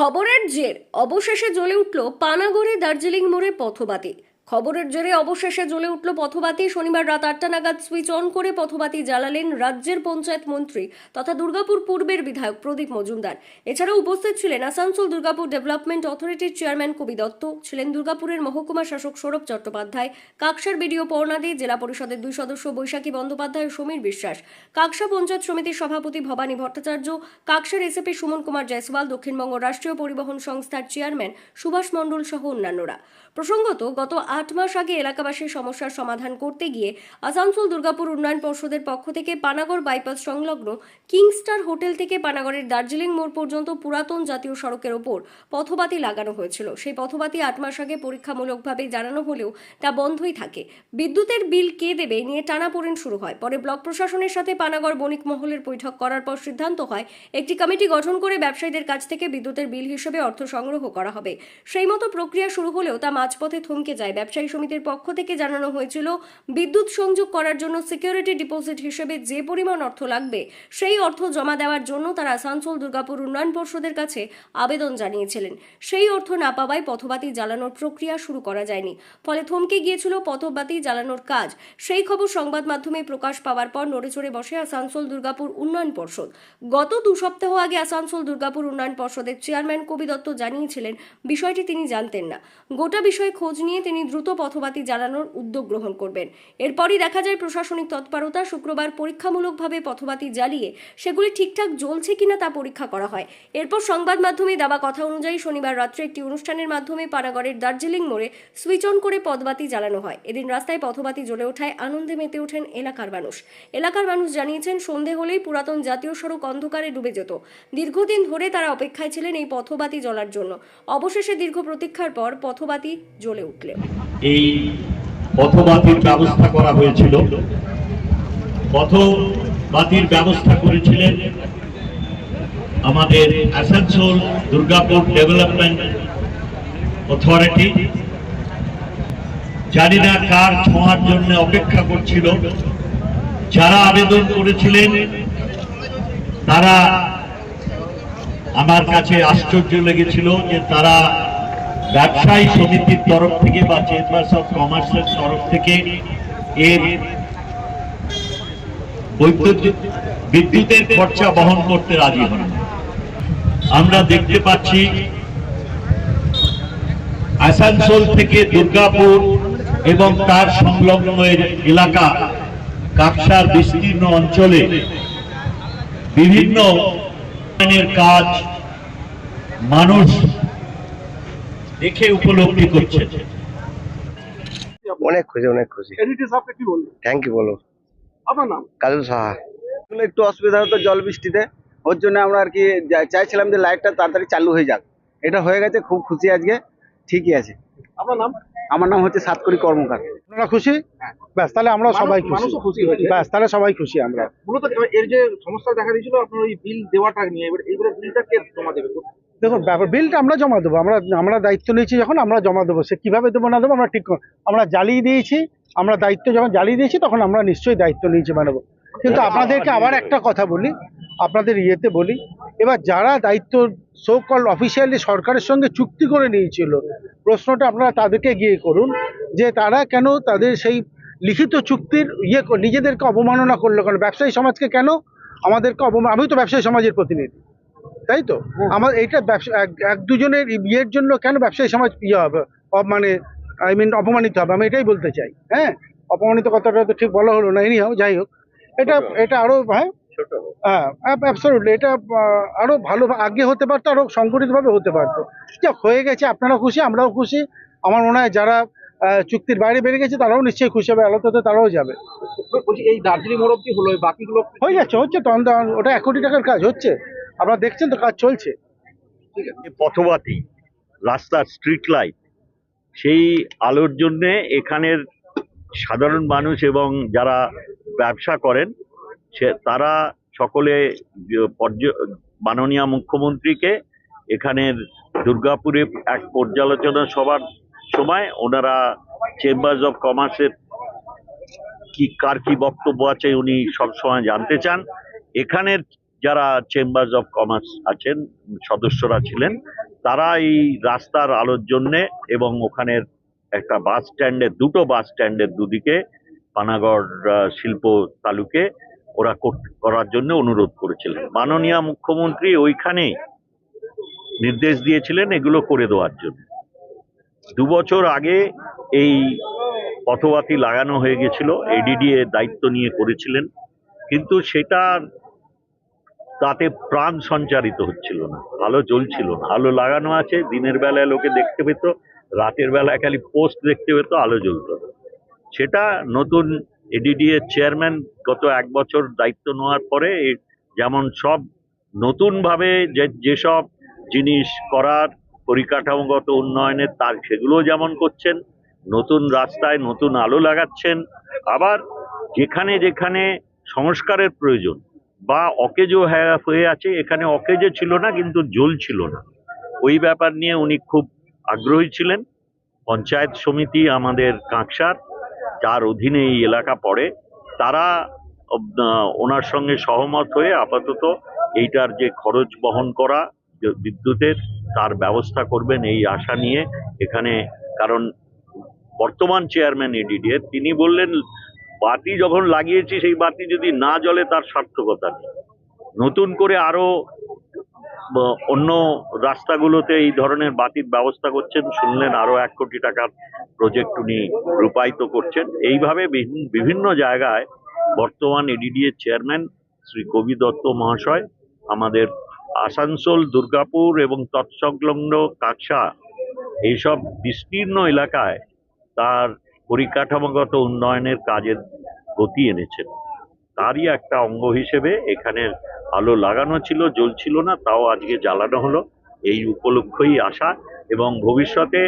খবরের জের। অবশেষে জ্বলে উঠল পানাগড়ে দার্জিলিং মোড়ে পথবাতি। খবরের জেরে অবশেষে জ্বলে উঠল পথবাতি। শনিবার রাত আটটা নাগাদ সুইচ অন করে পথবাতি জ্বালালেন রাজ্যের পঞ্চায়েত মন্ত্রী তথা দুর্গাপুর পূর্বের বিধায়ক প্রদীপ মজুমদার। এছাড়াও উপস্থিত ছিলেন আসানসোল দুর্গাপুর ডেভেলপমেন্ট অথরিটির চেয়ারম্যান কবি দত্ত, ছিলেন দুর্গাপুরের মহকুমা শাসক সৌরভ চট্টোপাধ্যায়, কাকসার বিডিও পর্ণাদে জেলা পরিষদের দুই সদস্য বৈশাখী বন্দ্যোপাধ্যায় ও সমীর বিশ্বাস, কাকসা পঞ্চায়েত সমিতির সভাপতি ভবানী ভট্টাচার্য, কাকসার এসএপি সুমন কুমার জয়সওয়াল, দক্ষিণবঙ্গ রাষ্ট্রীয় পরিবহন সংস্থার চেয়ারম্যান সুভাষ মণ্ডল সহ অন্যান্যরা। প্রসঙ্গত গত আট মাস আগে এলাকাবাসীর সমস্যার সমাধান করতে গিয়ে আসানসোল দুর্গাপুর উন্নয়ন পর্ষদের পক্ষ থেকে পানাগড় বাইপাস সংলগ্ন কিংস্টার হোটেল থেকে পানাগড়ের দার্জিলিং মোড় পর্যন্ত পুরাতন জাতীয় সড়কের ওপর পথবাতি লাগানো হয়েছিল। সেই পথবাতি আট মাস আগে পরীক্ষামূলকভাবে জানানো হলেও তা বন্ধই থাকে। বিদ্যুতের বিল কে দেবে নিয়ে টানাপোড়েন শুরু হয়। পরে ব্লক প্রশাসনের সাথে পানাগড় বণিক মহলের বৈঠক করার পর সিদ্ধান্ত হয়, একটি কমিটি গঠন করে ব্যবসায়ীদের কাছ থেকে বিদ্যুতের বিল হিসেবে অর্থ সংগ্রহ করা হবে। সেই মতো প্রক্রিয়া শুরু হলেও তা মাঝপথে থমকে যায় ব্যবসায়ী সমিতির পক্ষ থেকে জানানো হয়েছিল, বিদ্যুৎ সংযোগ করার জন্য সিকিউরিটি ডিপোজিট হিসেবে যে পরিমাণ অর্থ লাগবে, সেই অর্থ জমা দেওয়ার জন্য তারা আসানসোল দুর্গাপুর উন্নয়ন পর্ষদের কাছে আবেদন জানিয়েছিলেন। সেই অর্থ না পাওয়ায় পথবাতি জ্বালানোর প্রক্রিয়া শুরু করা যায়নি। ফলে থমকে গিয়েছিল পথবাতি জ্বালানোর কাজ। সেই খবর সংবাদ মাধ্যমে প্রকাশ পাওয়ার পর নড়েচড়ে বসে আসানসোল দুর্গাপুর উন্নয়ন পর্ষদ। গত দু সপ্তাহ আগে আসানসোল দুর্গাপুর উন্নয়ন পর্ষদের চেয়ারম্যান কবি দত্ত জানিয়েছিলেন, বিষয়টি তিনি জানতেন না। গোটা বিষয়ে খোঁজ নিয়ে তিনি দ্রুত পথবাতি জ্বালানোর উদ্যোগ গ্রহণ করবেন। এরপরই দেখা যায় প্রশাসনিক তৎপরতা শুক্রবার পরীক্ষামূলকভাবে পথবাতি জ্বালিয়ে সেগুলি ঠিকঠাক জ্বলছে কিনা তা পরীক্ষা করা হয়। এরপর সংবাদ মাধ্যমে দেওয়া কথা অনুযায়ী শনিবার রাত্রে একটি অনুষ্ঠানের মাধ্যমে পানাগড়ের দার্জিলিং মোড়ে সুইচ অন করে পথবাতি জ্বালানো হয়। এদিন রাস্তায় পথবাতি জ্বলে ওঠায় আনন্দে মেতে ওঠেন এলাকার মানুষ। এলাকার মানুষ জানিয়েছেন, সন্ধে হলেই পুরাতন জাতীয় সড়ক অন্ধকারে ডুবে যেত। দীর্ঘদিন ধরে তারা অপেক্ষায় ছিলেন এই পথবাতি জ্বলার জন্য। অবশেষে দীর্ঘ প্রতীক্ষার পর পথবাতি জ্বলে উঠলেন এই পথবাতির ব্যবস্থা করা হয়েছিল। পথবাতির ব্যবস্থা করেছিলেন আমাদের আসানসোল দুর্গাপুর ডেভেলপমেন্ট অথরিটি। জানি না কার ছোঁয়ার জন্য অপেক্ষা করছিল। যারা আবেদন করেছিলেন, তারা আমার কাছে আশ্চর্য লেগেছিল যে তারা ব্যবসায়ী সমিতির তরফ থেকে বা চেম্বার্স অফ কমার্সের তরফ থেকে এর বৈদ্যুতিক বিদ্যুতের খরচা বহন করতে রাজি হন আমরা দেখতে পাচ্ছি আসানসোল থেকে দুর্গাপুর এবং তার সংলগ্ন এলাকা কাকসার বিস্তীর্ণ অঞ্চলে বিভিন্ন কাজ মানুষ দেখে উপলব্ধি করছে অনেক খুশি অনেক খুশি। এডিটি সাহেবকে কি বলব থ্যাংক ইউ বলো। আপনার নাম? কাজল সাহা। এগুলো একটু অসুবিধা হতো জল বৃষ্টিতে ওর জন্য আমরা আর কি চাইছিলাম যে লাইটটা তাড়াতাড়ি চালু হয়ে যাক। এটা হয়ে গেছে খুব খুশি আজকে ঠিকই আছে। আপনার নাম? আমার নাম হচ্ছে সাতকরি কর্মকার। আপনারা খুশি? ব্যাস তাহলে আমরা সবাই খুশি। মানুষও খুশি হয়েছে। ব্যাস তাহলে সবাই খুশি আমরা। মূলত এর যে সমস্যা দেখা দিয়েছিল আপনার ওই বিল দেওয়াটা নিয়ে এবার এইবারে বিলটা কে জমা দেবে? দেখুন, ব্যাপার বিলটা আমরা জমা দেবো, আমরা আমরা দায়িত্ব নিয়েছি যখন, আমরা জমা দেবো। সে কীভাবে দেবো না দেবো, আমরা ঠিক আমরা জ্বালিয়ে দিয়েছি, আমরা দায়িত্ব যখন জ্বালিয়ে দিয়েছি, তখন আমরা নিশ্চয়ই দায়িত্ব নিয়েছি মানবো কিন্তু আপনাদেরকে আবার একটা কথা বলি, আপনাদের ইয়েতে বলি, এবার যারা দায়িত্ব সো কল অফিসিয়ালি সরকারের সঙ্গে চুক্তি করে নিয়েছিল, প্রশ্নটা আপনারা তাদেরকে গিয়ে করুন, যে তারা কেন তাদের সেই লিখিত চুক্তির ইয়ে নিজেদেরকে অবমাননা করল কারণ ব্যবসায়ী সমাজকে কেন আমাদেরকে অবমান আমি তো ব্যবসায়ী সমাজের প্রতিনিধি। তাই তো? আমার এইটা ব্যবসা এক- দুজনের ইয়ের জন্য কেন ব্যবসায়ী সমাজ ইয়ে হবে? মানে আই মিন অপমানিত হবে আমি এটাই বলতে চাই হ্যাঁ? অপমানিত কথাটা তো ঠিক বলা হলো না এনি হোক যাই হোক। এটা এটা আরও হ্যাঁ? হ্যাঁ এটা আহ, আরও ভালো আগে হতে পারতো আরও সংগঠিতভাবে হতে পারতো। যাক হয়ে গেছে আপনারাও খুশি আমরাও খুশি। আমার মনে হয় যারা চুক্তির বাইরে বেরিয়ে গেছে তারাও নিশ্চয়ই খুশি হবে আলোতে তারাও যাবে। এই দার্জিলিং মোড় অব্দি হলো বাকিগুলো হয়ে যাচ্ছে হচ্ছে তো আমরা- ওটা এক কোটি টাকার কাজ হচ্ছে। আপনারা দেখছেন তো কাজ চলছে। পথবাতি, রাস্তার স্ট্রিট লাইট সেই আলোর জন্য এখানের সাধারণ মানুষ এবং যারা ব্যবসা করেন, সে তারা সকলে পর্য- মাননীয় মুখ্যমন্ত্রীকে এখানের দুর্গাপুরে এক পর্যালোচনা সভার সময় ওনারা চেম্বার্স অফ কমার্সের কি, কার কি বক্তব্য আছে উনি সবসময় জানতে চান। এখানের যারা চেম্বার্স অফ কমার্স আছেন, সদস্যরা ছিলেন, তারা এই রাস্তার আলোর জন্যে এবং ওখানের একটা বাস স্ট্যান্ডের দুটো বাস স্ট্যান্ডের দুদিকে পানাগড় শিল্প তালুকে ওরা কর- করার জন্য অনুরোধ করেছিলেন। মাননীয় মুখ্যমন্ত্রী ওইখানেই নির্দেশ দিয়েছিলেন এগুলো করে দেওয়ার জন্য। দু বছর আগে এই পথবাতি লাগানো হয়ে গেছিল এডিডিএ দায়িত্ব নিয়ে করেছিলেন, কিন্তু সেটা তাতে প্রাণ সঞ্চারিত হচ্ছিল না আলো জ্বলছিল না। আলো লাগানো আছে, দিনের বেলায় লোকে দেখতে পেত, রাতের বেলায় খালি পোস্ট দেখতে পেত, আলো জ্বলতো সেটা নতুন এডিডিএ চেয়ারম্যান গত এক বছর দায়িত্ব নেওয়ার পরে যেমন সব নতুনভাবে যে, যেসব জিনিস করার পরিকাঠামোগত উন্নয়নের তার সেগুলো যেমন করছেন, নতুন রাস্তায় নতুন আলো লাগাচ্ছেন, আবার যেখানে যেখানে সংস্কারের প্রয়োজন বা অকেজো হয়ে- আছে, এখানে অকেজো ছিল না, কিন্তু জল ছিল না। ওই ব্যাপার নিয়ে উনি খুব আগ্রহী ছিলেন। পঞ্চায়েত সমিতি আমাদের কাঁকসার, যার অধীনে এই এলাকা পড়ে। তারা ওনার সঙ্গে সহমত হয়ে আপাতত এইটার যে খরচ বহন করা বিদ্যুতের, তার ব্যবস্থা করবেন এই আশা নিয়ে এখানে, কারণ বর্তমান চেয়ারম্যান এডিডিএর তিনি বললেন বাতি যখন লাগিয়েছি, সেই বাতি যদি না জ্বলে তার সার্থকতা নেই। নতুন করে আরও, ব- অন্য রাস্তাগুলোতে এই ধরনের বাতির ব্যবস্থা করছেন, শুনলেন আরও এক কোটি টাকার প্রজেক্ট উনি রূপায়িত করছেন। এইভাবে বিভিন- বিভিন্ন জায়গায় বর্তমান এডিডিএ চেয়ারম্যান শ্রী কবি দত্ত মহাশয়, আমাদের আসানসোল, দুর্গাপুর এবং তৎসংলগ্ন কাকসা, এইসব বিস্তীর্ণ এলাকায় তার পরিকাঠামোগত উন্নয়নের কাজের গতি এনেছেন। তারই একটা অঙ্গ হিসেবে এখানে আলো লাগানো ছিল, জ্বলছিল না, তাও আজকে জ্বালানো হলো। এই উপলক্ষই আসা এবং ভবিষ্যতে